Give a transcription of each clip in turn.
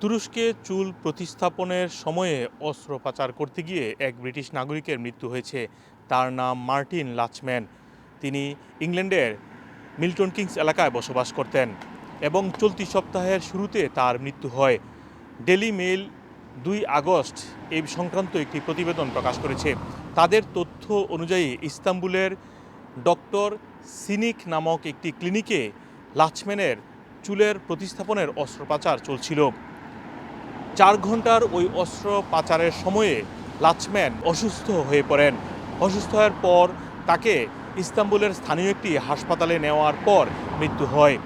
তুরস্কে চুল প্রতিস্থাপনের সময়ে অস্ত্র পাচার করতে গিয়ে এক ব্রিটিশ নাগরিকের মৃত্যু হয়েছে। তার নাম মার্টিন লাচম্যান। তিনি ইংল্যান্ডের মিল্টন কিংস এলাকায় বসবাস করতেন এবং চলতি সপ্তাহের শুরুতে তার মৃত্যু হয়। ডেলি মেল দুই আগস্ট এই সংক্রান্ত একটি প্রতিবেদন প্রকাশ করেছে। তাদের তথ্য অনুযায়ী ইস্তাম্বুলের ডক্টর সিনিক নামক একটি ক্লিনিকে লাচম্যানের চুলের প্রতিস্থাপনের অস্ত্রোপচার চলছিল। চার ঘণ্টার ওই অস্ত্র পাচারের সময়ে লাচম্যান অসুস্থ হয়ে পড়েন। অসুস্থ হওয়ার পর তাকে ইস্তাম্বুলের স্থানীয় একটি হাসপাতালে নেওয়ার পর মৃত্যু হয়।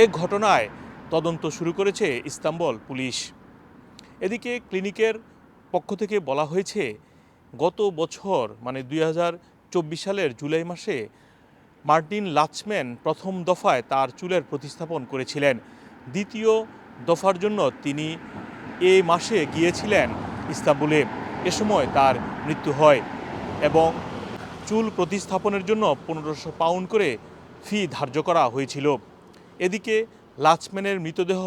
এ ঘটনায় তদন্ত শুরু করেছে ইস্তাম্বুল পুলিশ। এদিকে ক্লিনিকের পক্ষ থেকে বলা হয়েছে, গত বছর মানে দুই হাজার চব্বিশ সালের জুলাই মাসে মার্টিন লাচম্যান প্রথম দফায় তার চুলের প্রতিস্থাপন করেছিলেন। দ্বিতীয় দফার জন্য তিনি এ মাসে গিয়েছিলেন ইস্তাম্বুলে। এ সময় তার মৃত্যু হয় এবং চুল প্রতিস্থাপনের জন্য পনেরোশো পাউন্ড করে ফি ধার্য করা হয়েছিল। এদিকে লাচম্যানের মৃতদেহ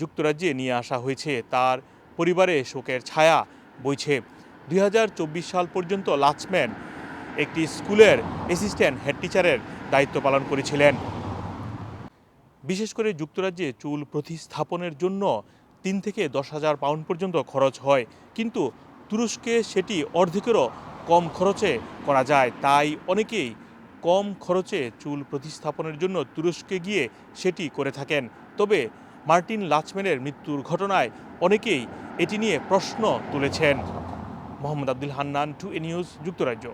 যুক্তরাজ্যে নিয়ে আসা হয়েছে। তার পরিবারে শোকের ছায়া বইছে। দুই হাজার চব্বিশ সাল পর্যন্ত লাচম্যান একটি স্কুলের অ্যাসিস্ট্যান্ট হেড টিচারের দায়িত্ব পালন করেছিলেন। বিশেষ করে যুক্তরাজ্যে চুল প্রতিস্থাপনের জন্য তিন থেকে দশ হাজার পাউন্ড পর্যন্ত খরচ হয়। কিন্তু তুরস্কে সেটি অর্ধেকেরও কম খরচে করা যায়। তাই অনেকেই কম খরচে চুল প্রতিস্থাপনের জন্য তুরস্কে গিয়ে সেটি করে থাকেন। তবে মার্টিন লাচম্যানের মৃত্যুর ঘটনায় অনেকেই এটি নিয়ে প্রশ্ন তুলেছেন। Mohammad Abdul Hannan, two A news, যুক্তরাজ্য।